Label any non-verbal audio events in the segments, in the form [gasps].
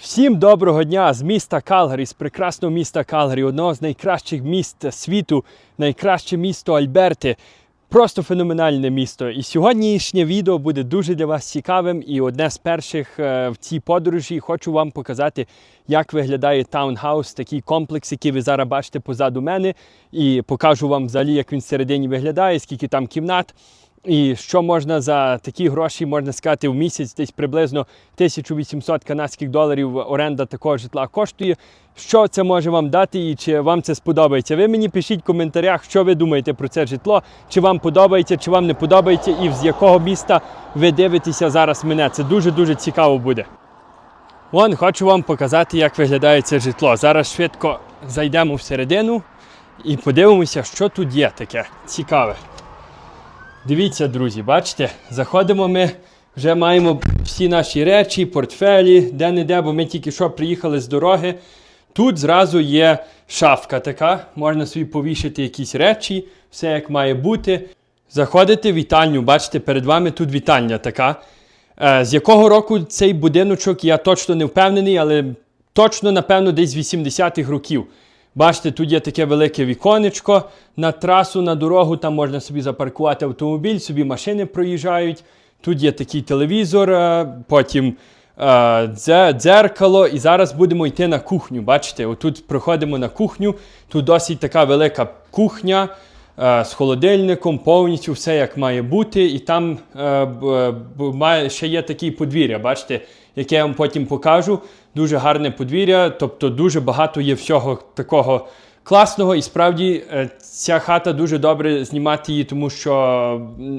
Всім доброго дня з міста Калгарі, з прекрасного міста Калгарі, одного з найкращих міст світу, найкраще місто Альберти. Просто феноменальне місто. І сьогоднішнє відео буде дуже для вас цікавим. І одне з перших е, в цій подорожі хочу вам показати, як виглядає таунхаус, такий комплекс, який ви зараз бачите позаду мене. І покажу вам взагалі, як він всередині виглядає, скільки там кімнат. І що можна за такі гроші, можна сказати, в місяць десь приблизно 1800 канадських доларів оренда такого житла коштує. Що це може вам дати і чи вам це сподобається? Ви мені пишіть в коментарях, що ви думаєте про це житло, чи вам подобається, чи вам не подобається, і з якого міста ви дивитеся зараз мене. Це дуже-дуже цікаво буде. Вон, хочу вам показати, як виглядає це житло. Зараз швидко зайдемо всередину і подивимося, що тут є таке цікаве. Дивіться, друзі, бачите, заходимо ми, вже маємо всі наші речі, портфелі, де-не-де, бо ми тільки що приїхали з дороги. Тут зразу є шафка така, можна собі повішати якісь речі, все як має бути. Заходите в вітальню, бачите, перед вами тут вітальня така. Е, з якого року цей будиночок, я точно не впевнений, але точно, напевно, десь з 80-х років. Бачите, тут є таке велике віконечко на трасу, на дорогу, там можна собі запаркувати автомобіль, собі машини проїжджають. Тут є такий телевізор, е, потім е, дзе- дзеркало. І зараз будемо йти на кухню. Бачите, отут проходимо на кухню. Тут досить така велика кухня з холодильником, повністю все як має бути. І там е, б- має, ще є такі подвір'я, бачите, яке я вам потім покажу. Дуже гарне подвір'я, тобто дуже багато є всього такого класного. І справді е, ця хата дуже добре знімати її, тому що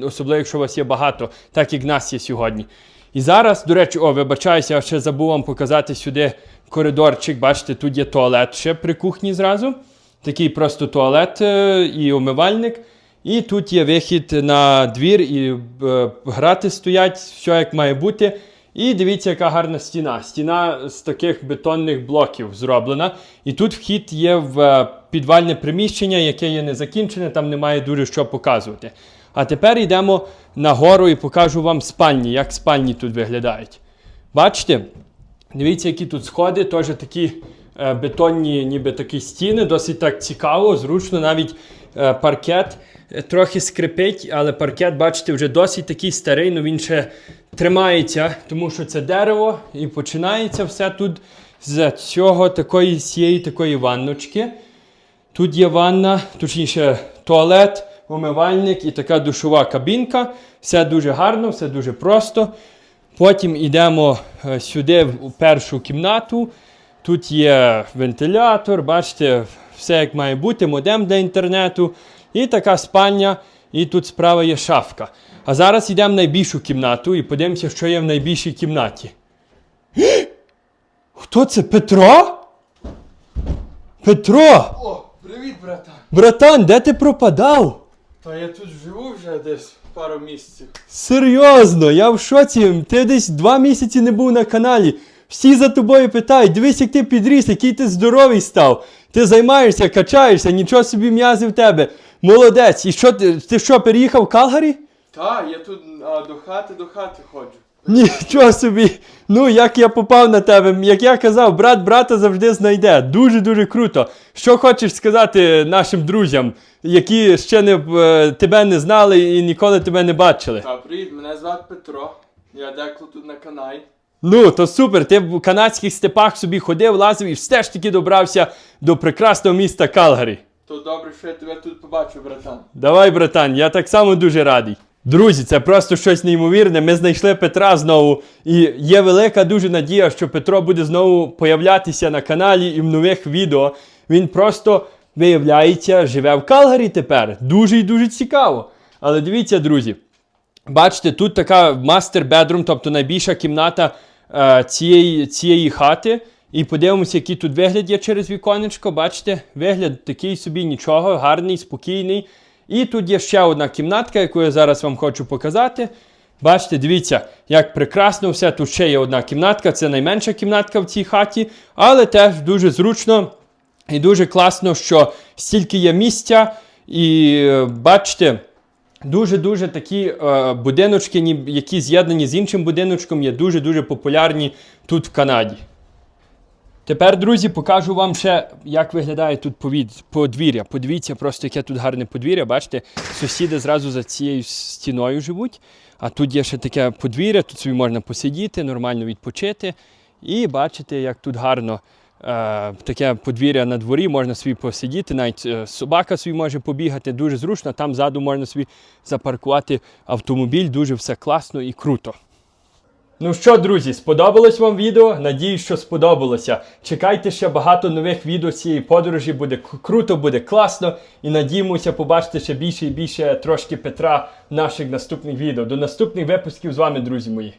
особливо, якщо у вас є багато, так як нас є сьогодні. І зараз, до речі, о, вибачаюся, я ще забув вам показати сюди коридорчик. Бачите, тут є туалет ще при кухні зразу. Такий просто туалет е, і умивальник. І тут є вихід на двір, і е, грати стоять, все як має бути. І дивіться, яка гарна стіна. Стіна з таких бетонних блоків зроблена. І тут вхід є в е, підвальне приміщення, яке є незакінчене, там немає дуже що показувати. А тепер йдемо нагору і покажу вам спальні, як спальні тут виглядають. Бачите? Дивіться, які тут сходи, теж такі бетонні, ніби такі стіни, досить так цікаво, зручно, навіть е, паркет е, трохи скрипить, але паркет, бачите, вже досить такий старий, але він ще тримається, тому що це дерево, і починається все тут з цього такої цієї такої ванночки. Тут є ванна, точніше, туалет, умивальник і така душова кабінка. Все дуже гарно, все дуже просто. Потім йдемо е, сюди в першу кімнату. Тут є вентилятор, бачите, все як має бути, модем для інтернету. І така спальня, і тут справа є шафка. А зараз йдемо в найбільшу кімнату і подивимося, що є в найбільшій кімнаті. [gasps] Хто це? Петро? Петро! О, привіт, братан. Братан, де ти пропадав? Та я тут живу вже десь пару місяців. Серйозно, я в шоці. Ти десь два місяці не був на каналі. Всі за тобою питають, дивись, як ти підріс, який ти здоровий став. Ти займаєшся, качаєшся, нічого собі м'язи в тебе. Молодець. І що ти, ти що, переїхав в Калгарі? Та, я тут а, до хати до хати ходжу. Нічого собі. Ну, як я попав на тебе, як я казав, брат брата завжди знайде. Дуже-дуже круто. Що хочеш сказати нашим друзям, які ще не, е, тебе не знали і ніколи тебе не бачили? Та, привіт, мене звати Петро. Я деколи тут на каналі. Ну, то супер. Ти в канадських степах собі ходив, лазив і все ж таки добрався до прекрасного міста Калгарі. То добре, що я тебе тут побачив, братан. Давай, братан, я так само дуже радий. Друзі, це просто щось неймовірне. Ми знайшли Петра знову. І є велика дуже надія, що Петро буде знову появлятися на каналі і в нових відео. Він просто, виявляється, живе в Калгарі тепер. Дуже і дуже цікаво. Але дивіться, друзі. Бачите, тут така мастер бедрум, тобто найбільша кімната цієї, цієї хати. І подивимося, який тут вигляд є через віконечко. Бачите, вигляд такий собі нічого, гарний, спокійний. І тут є ще одна кімнатка, яку я зараз вам хочу показати. Бачите, дивіться, як прекрасно все. Тут ще є одна кімнатка, це найменша кімнатка в цій хаті, але теж дуже зручно і дуже класно, що стільки є місця. І е, бачите, Дуже-дуже такі е, будиночки, які з'єднані з іншим будиночком, є дуже-дуже популярні тут в Канаді. Тепер, друзі, покажу вам ще, як виглядає тут повід... подвір'я. Подивіться, просто яке тут гарне подвір'я. Бачите, сусіди зразу за цією стіною живуть. А тут є ще таке подвір'я, тут собі можна посидіти, нормально відпочити. І бачите, як тут гарно таке подвір'я на дворі, можна собі посидіти, навіть е, собака собі може побігати, дуже зручно. Там ззаду можна собі запаркувати автомобіль, дуже все класно і круто. Ну що, друзі, сподобалось вам відео? Надіюсь, що сподобалося. Чекайте ще багато нових відео цієї подорожі. Буде круто, буде класно. І надіємося побачити ще більше і більше трошки Петра в наших наступних відео. До наступних випусків з вами, друзі мої.